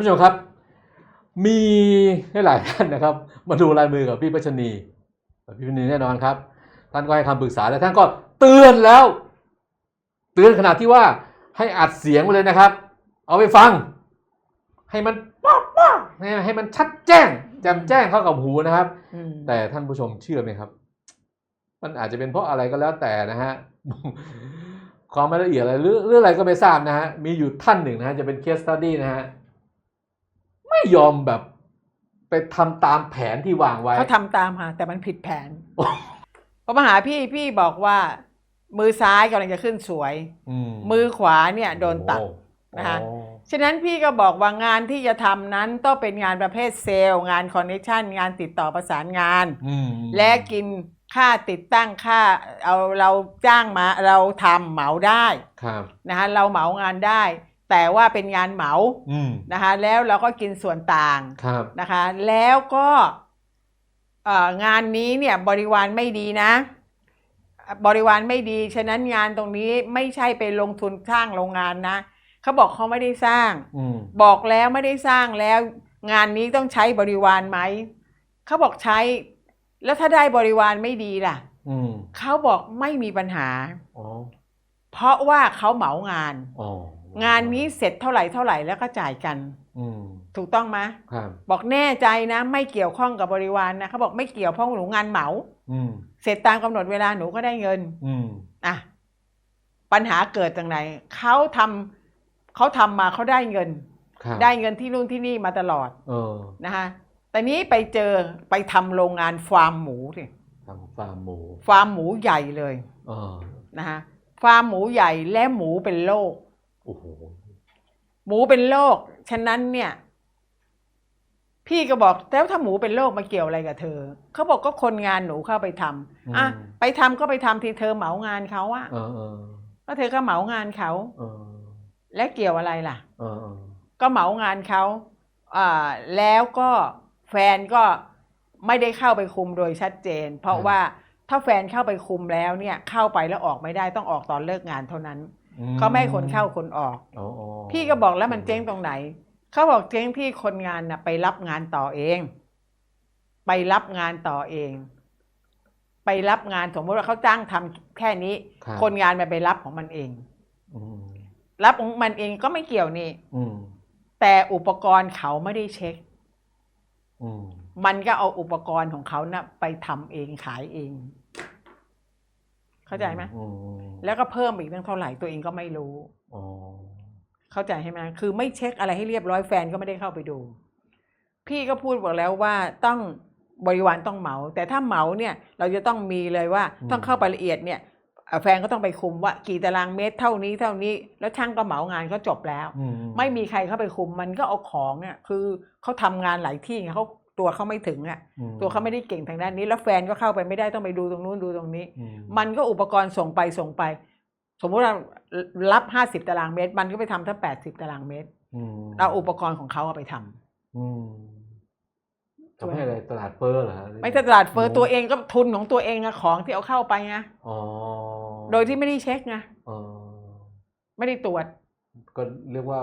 ผู้ชมครับ มีหลายท่านนะครับ มาดูลายมือกับพี่พัชนีพี่พัชนีแน่นอนครับ ท่านก็ให้คำปรึกษาและท่านก็เตือนแล้ว เตือนขนาดที่ว่าให้อัดเสียงมาเลยนะครับ เอาไปฟัง ให้มันป๊อกป๊อกให้ให้มันชัดแจ้งแจ่มแจ้งเข้ากับหูนะครับอืมแต่ท่านผู้ชมเชื่อไหมครับ มันอาจจะเป็นเพราะอะไรก็แล้วแต่นะฮะความไม่ละเอียดอะไรหรือหรืออะไรก็ไม่ทราบนะฮะ มีอยู่ท่านหนึ่งนะฮะ จะเป็นเคสตัดดี้นะฮะ ไม่ยอมแบบ ไปทำตามแผนที่วางไว้ เขาทำตามค่ะ แต่มันผิดแผนพอมาหาพี่พี่บอกว่า มือซ้ายกำลังจะขึ้นสวย อืมมือขวาเนี่ยโดนตัดโอ้นะคะอ๋อฉะนั้นพี่ก็บอกว่างานที่จะทำนั้นต้องเป็นงานประเภทเซลล์ งานคอนเนคชันงานติดต่อประสานงาน อืมและกินค่าติดตั้งค่าเอาเราจ้างมาเราทำเหมาได้ครับ นะคะเราเหมางานได้ แต่ว่าเป็นงานเหมาอืมนะคะแล้วเราก็กินส่วนต่างครับนะคะ แล้วก็เอ่องานนี้เนี่ยบริวารไม่ดีนะ บริวารไม่ดี ฉะนั้นงานตรงนี้ไม่ใช่ไปลงทุนสร้างโรงงานนะเขาบอกเขาไม่ได้สร้างอืมบอกแล้วไม่ได้สร้างแล้ว งานนี้ต้องใช้บริวารไหมเขาบอกใช้ แล้วถ้าได้บริวารไม่ดีล่ะอืมเขาบอกไม่มีปัญหาอ๋อเพราะว่าเขาเหมางานอ๋อ งานนี้เสร็จเท่าไหร่เท่าไหร่แล้วก็จ่ายกัน อืมถูกต้องไหมครับ บอกแน่ใจนะ ไม่เกี่ยวข้องกับบริวารนะเขาบอกไม่เกี่ยวเพราะหนูงานเหมา อืมเสร็จตามกำหนดเวลาหนูก็ได้เงินอืมอะปัญหาเกิดตรงไหนเขาทำเขาทำมาเขาได้เงิน ครับได้เงินที่นู่นที่นี่มาตลอดเออนะคะแต่นี้ไปเจอไปทำโรงงานฟาร์มหมูสิทำฟาร์มหมูฟาร์มหมูใหญ่เลยเออนะคะฟาร์มหมูใหญ่และหมูเป็นโรค โอ้โหหมูเป็นโรคฉะนั้นเนี่ย พี่ก็บอกแล้วถ้าหมูเป็นโรคมาเกี่ยวอะไรกับเธอเขาบอกก็คนงานหนูเข้าไปทำอะอืม ไปทำก็ไปทำที่เธอเหมางานเขาอะเออเออก็เธอก็เหมางานเขา เออและเกี่ยวอะไรล่ะ เออเออก็เหมางานเขาอ่าแล้วก็แฟนก็ไม่ได้เข้าไปคุมโดยชัดเจน เพราะว่าถ้าแฟนเข้าไปคุมแล้วเนี่ยเข้าไปแล้วออกไม่ได้ต้องออกตอนเลิกงานเท่านั้นอื เขาไม่ให้คนเข้าคนออกอ๋ออ๋อพี่ก็บอกแล้วมันเจ๊งตรงไหน เขาบอกเจ๊งที่คนงานน่ะไปรับงานต่อเอง ไปรับงานต่อเอง ไปรับงานสมมติว่าเขาจ้างทำแค่นี้รับคนงานมันไปรับของมันเองอืมรับของมันเองก็ไม่เกี่ยวนี่อืมแต่อุปกรณ์เขาไม่ได้เช็คอืมมันก็เอาอุปกรณ์ของเขานะ่ะไปทำเองขายเอง เข้าใจไหมอืมแล้วก็เพิ่มอีกตั้งเท่าไหร่ตัวเองก็ไม่รู้อ๋อเข้าใจใช่ไหมคือไม่เช็คอะไรให้เรียบร้อยแฟนก็ไม่ได้เข้าไปดู พี่ก็พูดบอกแล้วว่าต้องบริวารต้องเหมา แต่ถ้าเหมาเนี่ยเราจะต้องมีเลยว่าต้องเข้าไปละเอียดเนี่ยเอ่อแฟนก็ต้องไปคุมว่ากี่ตารางเมตรเท่านี้เท่านี้ แล้วช่างก็เหมางานก็จบแล้วอืไม่มีใครเข้าไปคุมมันก็เอาของเนี่ยคือเขาทำงานหลายที่ไงเขา ตัวเขาไม่ถึงอะอืตัวเขาไม่ได้เก่งทางด้านนี้ แล้วแฟนก็เข้าไปไม่ได้ต้องไปดูตรงนู้นดูตรงนี้อืมันก็อุปกรณ์ส่งไปส่งไป สมมุติเรารับห้าสิบตารางเมตร มันก็ไปทำทั้งแปดสิบตารางเมตรอืมเอาอุปกรณ์ของเขาเอาไปทำอืมทำให้อะไรตลาดเฟ้อเหรอฮะไม่ใช่ตลาดเฟอร์ตัวเองก็ทุนของตัวเองอะของที่เอาเข้าไปไงอ๋อโดยที่ไม่ได้เช็คไงอ๋อไม่ได้ตรวจ ก็เรียกว่า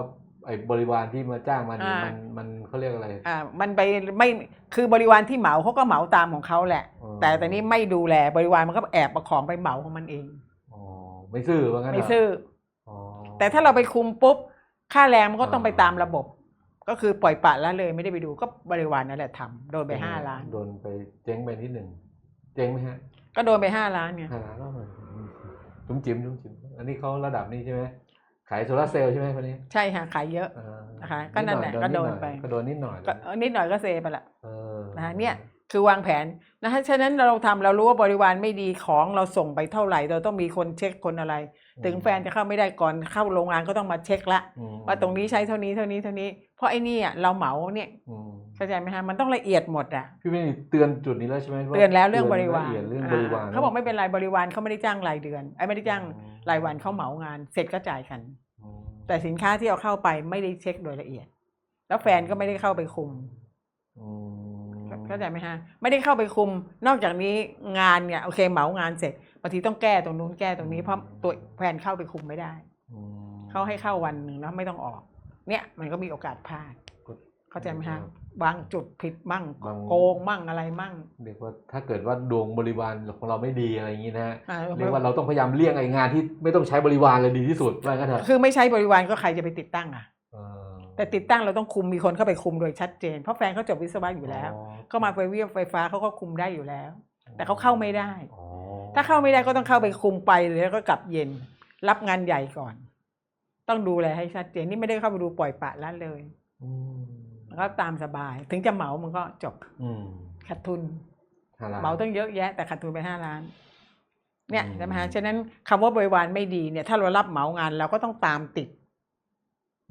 ไอ้บริวารที่มาจ้างมันนี่อ่ามั มันมันเขาเรียกอะไรอ่ามันไปไม่คือบริวารที่เหมาเขาก็เหมาตามของเขาแหละ อ๋อแต่ตอนนี้ไม่ดูแลบริวารมันก็แอบประของไปเหมาของมันเอง อ๋อไม่ซื่อว่างั้นเหรไม่ซื่ออ๋อแต่ถ้าเราไปคุมปุ๊บ ค่าแรงมันก็ต้องอ่าไปตามระบบ ก็คือปล่อยปละละเลยไม่ได้ไปดูก็บริวารนั่นแหละทำโดนไปห้าล้าน โดนไปเจ๊งไปนิดหนึ่งเจ๊งไหมฮะก็โดนไปห้าล้านไงห้าล้านแล้วมันจุ้มจิ้มจุ้มจิ้มอันนี้เขาระดับนี้ใช่ไหม ขายโซลาร์เซลล์ใช่ไหมคนนี้ ใช่ค่ะขายเยอะอ่านะคะก็นั่นแหละดก็โดนอยไปก็โดนนิดหน่อยก็เออนิดหน่อยก็เซไปละเออนะคะเนี่ยคือวางแผนนะคะฉะนั้นเราทำเรารู้ว่าบริวารไม่ดีของเราส่งไปเท่าไหร่ เราต้องมีคนเช็คคนอะไร ถึงแฟนจะเข้าไม่ได้ก่อนเข้าโรงงานก็ต้องมาเช็คละอืมว่าตรงนี้ใช้เท่านี้เท่านี้เท่านี้ เพราะไอ้นี่อะเราเหมาเนี่ยอืมเข้าใจไหมฮะมันต้องละเอียดหมดอะพี่วินเตือนจุดนี้แล้วใช่ไหมาเตือนแล้วเรื่องบริวารละเอียดเรื่องบริวารอ่าเขาบอกไม่เป็นไรบริวารเขาไม่ได้จ้างรายเดือนไอ้ไม่ได้จ้าง รายวันเขาเหมางานเสร็จก็จ่ายกันอืมแต่สินค้าที่เอาเข้าไปไม่ได้เช็คโดยละเอียด แล้วแฟนก็ไม่ได้เข้าไปคุมอืมเข้าใจไหมฮะไม่ได้เข้าไปคุม นอกจากนี้งานเนี่ยโอเคเหมางานเสร็จบางทีต้องแก้ตรงนู้นแก้ตรงนี้เพราะตัวแฟนเข้าไปคุมไม่ได้อืมเขาให้เข้าวันหนึ่งแล้วไม่ต้องออก เนี่ยมันก็มีโอกาสพลาดก็เข้าใจไหมฮะครับ บางจุดผิดมั่งบาง โกงมั่งอะไรมั่ง เรียกว่าถ้าเกิดว่าดวงบริวารของเราไม่ดีอะไรอย่างนี้นะฮะอ่า เรียกว่าเราต้องพยายามเลี่ยงไอ้งานที่ไม่ต้องใช้บริวารเลยดีที่สุดว่างั้นเถอะคือไม่ใช้บริวารก็ใครจะไปติดตั้งอะ เออแต่ติดตั้งเราต้องคุมมีคนเข้าไปคุมโดยชัดเจน เพราะแฟนเขาจบวิศวะอยู่แล้วอ๋อก็มาไฟเวียไฟฟ้าเขาก็คุมได้อยู่แล้ว แต่เขาเข้าไม่ได้ อ๋อถ้าเข้าไม่ได้ก็ต้องเข้าไปคุมไปเลยแล้วก็กลับเย็น รับงานใหญ่ก่อน ต้องดูแลให้ชัดเจนนี่ไม่ได้เข้าไปดูปล่อยปละละเลย อืมแล้ว ก็ตามสบาย ถึงจะเหมามันก็จบอืมขาดทุนฮาลาลเหมาตั้งเยอะแยะ แต่ขาดทุนไปห้าล้าน เนี่ยอืมใช่ไหมฮะฉะนั้นคำว่าบริวารไม่ดีเนี่ย ถ้าเรารับเหมางานเราก็ต้องตามติด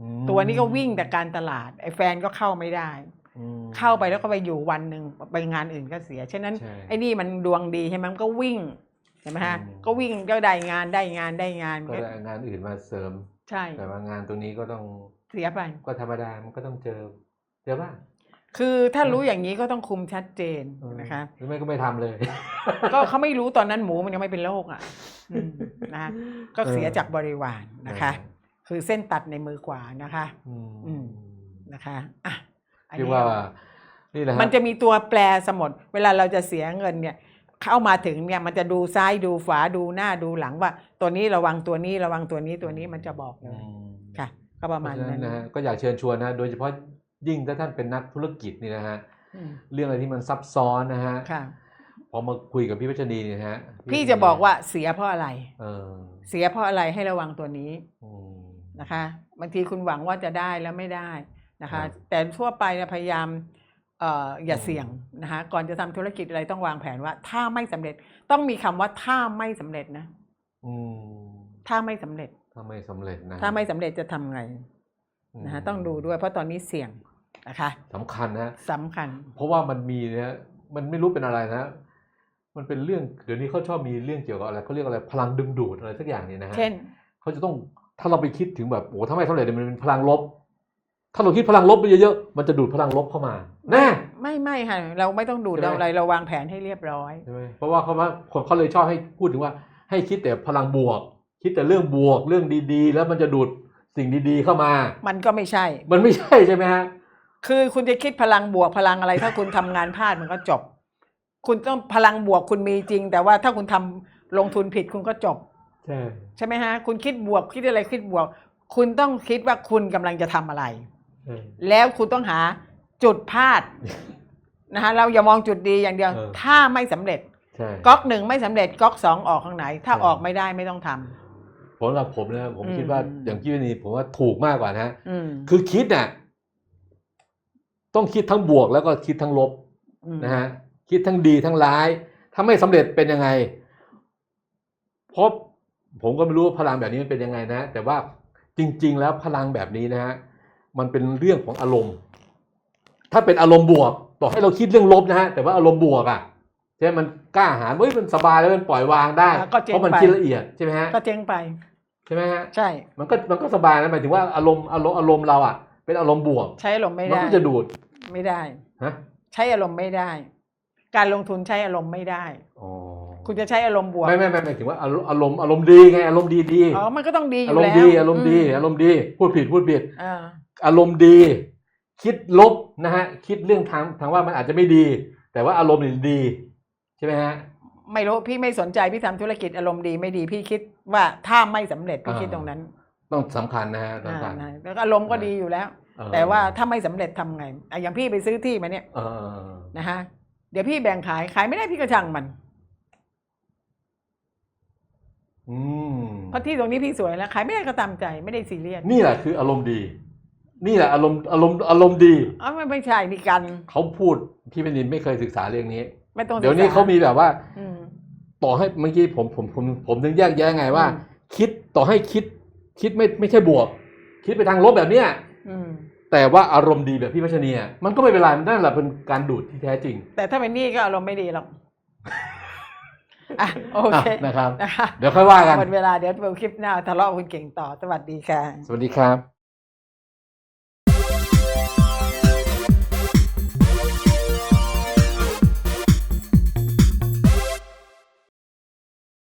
อืมตัวนี้ก็วิ่งแต่การตลาด ไอ้แฟนก็เข้าไม่ได้อืมเข้าไปแล้วก็ไปอยู่วันหนึ่งไปงานอื่นก็เสีย ฉะนั้นใช่ไอ้นี่มันดวงดีใช่ไหมมันก็วิ่งใช่ไหมฮะอืมก็วิ่งก็ได้งานได้งานได้งานก็ได้งานอื่นมาเสริม ใช่ แต่ว่างานตรงนี้ก็ต้องเสียไป ก็ธรรมดา มันก็ต้องเจอ เจอบ้างคือถ้ารู้อย่างนี้ก็ต้องคุมชัดเจนเออนะคะหรือไม่ก็ไม่ทำเลย ก็เขาไม่รู้ตอนนั้นหมูมันยังไม่เป็นโรคอะอืมนะคะก็เสียจากบริวารนะคะ คือเส้นตัดในมือขวานะคะ อืมอืมนะคะอะอันเรียนี้กว่านี่แหละฮมันจะมีตัวแปรสมดเวลาเราจะเสียเงินเนี่ย เข้ามาถึงเนี่ยมันจะดูซ้ายดูขวาดูหน้าดูหลังว่า ตัวนี้ระวังตัวนี้ระวังตัวนี้ตัวนี้มันจะบอกเลอืยมค่ะ ก็ประเพมาราะณฉะนั้นั้นนนะฮะก็อยากเชิญชวนนะโดยเฉพาะ ยิ่งถ้าท่านเป็นนักธุรกิจนี่นะฮะอืมเรื่องอะไรที่มันซับซ้อนนะฮะค่ะพอมาคุยกับพี่พัชนีเนี่ยฮะ พี่จะบอกว่าเสียเพราะอะไรเออเสียเพราะอะไรให้ระวังตัวนี้อืมนะคะ บางทีคุณหวังว่าจะได้แล้วไม่ได้นะคะครับแต่ทั่วไปเนี่ยพยายามเอ่ออย่าอืมเสี่ยงนะคะก่อนจะทำธุรกิจอะไรต้องวางแผนว่า ถ้าไม่สำเร็จต้องมีคำว่าถ้าไม่สำเร็จนะอืมถ้าไม่สำเร็จถ้าไม่สำเร็จนะถ้าไม่สำเร็จจะทำไง นะคะต้องดูด้วยเพราะตอนนี้เสี่ยงนะคะสำคัญนะสำคัญ เพราะว่ามันมีเนี่ยมันไม่รู้เป็นอะไรนะ มันเป็นเรื่องเดี๋ยวนี้เขาชอบมีเรื่องเกี่ยวกับอะไรเขาเรียกอะไรพลังดึงดูดอะไรสักอย่างเนี่ยนะฮะเช่นเขาจะต้องถ้าเราไปคิดถึงแบบโอ้ถ้าไม่สำเร็จเนี่ยมันเป็นพลังลบ ถ้าเราคิดพลังลบไปเยอะๆมันจะดูดพลังลบเข้ามาแน่ไม่ไม่ค่ะเราไม่ต้องดูดใช่ไหมเราอะไรเราวางแผนให้เรียบร้อยใช่ไหมเพราะว่าเขาว่าคนเขาเลยชอบให้พูดถึงว่า ให้คิดแต่พลังบวก คิดแต่เรื่องบวกเรื่องดีๆ แล้วมันจะดูด สิ่งดีๆเข้ามา มันก็ไม่ใช่ มันไม่ใช่ใช่ไหมฮะคือคุณจะคิดพลังบวกพลังอะไร ถ้าคุณทำงานพลาดมันก็จบ คุณต้องพลังบวกคุณมีจริง แต่ว่าถ้าคุณทำลงทุนผิดคุณก็จบ ใช่ใช่ไหมฮะ คุณคิดบวกคิดอะไรคิดบวก คุณต้องคิดว่าคุณกำลังจะทำอะไร ใช่ แล้วคุณต้องหาจุดพลาด นะฮะเราอย่ามองจุดดีอย่างเดียว เออ ถ้าไม่สำเร็จใช่ ก๊อกหนึ่งไม่สำเร็จก๊อกสองออกข้างไหน ถ้าใช่ ออกไม่ได้ไม่ต้องทำ ผมสำหรับผมนะผมอืมคิดว่าอย่างพี่วนีผมว่าถูกมากกว่านะอืมคือคิดน่ะต้องคิดทั้งบวกแล้วก็คิดทั้งลบอืมนะฮะคิดทั้งดีทั้งร้าย ถ้าไม่สำเร็จเป็นยังไงเพราะผมก็ไม่รู้ว่าพลังแบบนี้มันเป็นยังไงนะ แต่ว่าจริง ๆ แล้วพลังแบบนี้นะฮะมันเป็นเรื่องของอารมณ์ ถ้าเป็นอารมณ์บวก ต่อให้เราคิดเรื่องลบนะฮะแต่ว่าอารมณ์บวกอะ ใช่ไหมมันกล้าหาญเฮ้ยมันสบายแล้วมันปล่อยวางได้อะก็เจ๊งเพราะมันไปคิดละเอียดใช่ไหมฮะก็เจ๊งไป ใช่ไหมฮะใช่ มันก็มันก็สบายนะหมายถึงว่าอารมณ์อารมณ์อารมณ์เราอะ เป็นอารมณ์บวก ใช้อารมณ์ไม่มันได้ก็จะดูดไม่ได้ ฮะใช้อารมณ์ไม่ได้ การลงทุนใช้อารมณ์ไม่ได้ อ๋อคุณจะใช้อารมณ์บวกไม่ไม่ไม่หมายถึงว่าอารมณ์อารมณ์อารมณ์ดีไงอารมณ์ดีดีอ๋อมันก็ต้องดีออายู่รมแล้ณ์วดีอารมณ์ดีอารมณ์ดีพูดผิดพูดผิด อ่าอารมณ์ดี คิดลบนะฮะคิดเรื่องทางทางว่ามันอาจจะไม่ดี แต่ว่าอารมณ์เนี่ยดี ใช่ไหมฮะ ไม่รู้พี่ไม่สนใจพี่ทำธุรกิจอารมณ์ดีไม่ดีพี่คิดว่าถ้าไม่สำเร็จพี่อ่า คิดตรงนั้นต้องสำคัญนะฮะอ่าสำคัญนะแล้วก็อารมณ์ก็ดีอยู่แล้ว เออแต่ว่าถ้าไม่สำเร็จทำไงอะอย่างพี่ไปซื้อที่มาเนี่ยเออเออเออนะฮะเดี๋ยวพี่แบ่งขายขายไม่ได้พี่ก็ช่างมัน อืมเพราะที่ตรงนี้พี่สวยแล้ว ขายไม่ได้ก็ตามใจไม่ได้ซีเรียสนี่แหละคืออารมณ์ดี นี่แหละอารมณ์อารมณ์อารมณ์ดี อ๋อไม่ไม่ใช่นี่กัน เขาพูดพี่เป็นนินไม่เคยศึกษาเรื่องนี้ ไม่ต้องเดี๋ยวนี้ศึกษเขามีแบบว่าอืมต่อให้เมื่อกี้ผมผมผมผมถึงแยกแยะไงว่าอืมคิดต่อให้คิด คิดไม่ไม่ใช่บวก คิดไปทางลบแบบเนี้ยอืมแต่ว่าอารมณ์ดีแบบพี่พัชนีอะมันก็ไม่เป็นไรนั่นแหละเป็นการดูดที่แท้จริง แต่ถ้าเป็นหนี้ก็อารมณ์ไม่ดีหรอกอะโอเคอะนะครับนะคะเดี๋ยวค่อยว่ากันหมดเวลาเดี๋ยวดูคลิปหน้าทะเลาะกับคุณเก่งต่อสวัสดีค่ะ สวัสดีครับ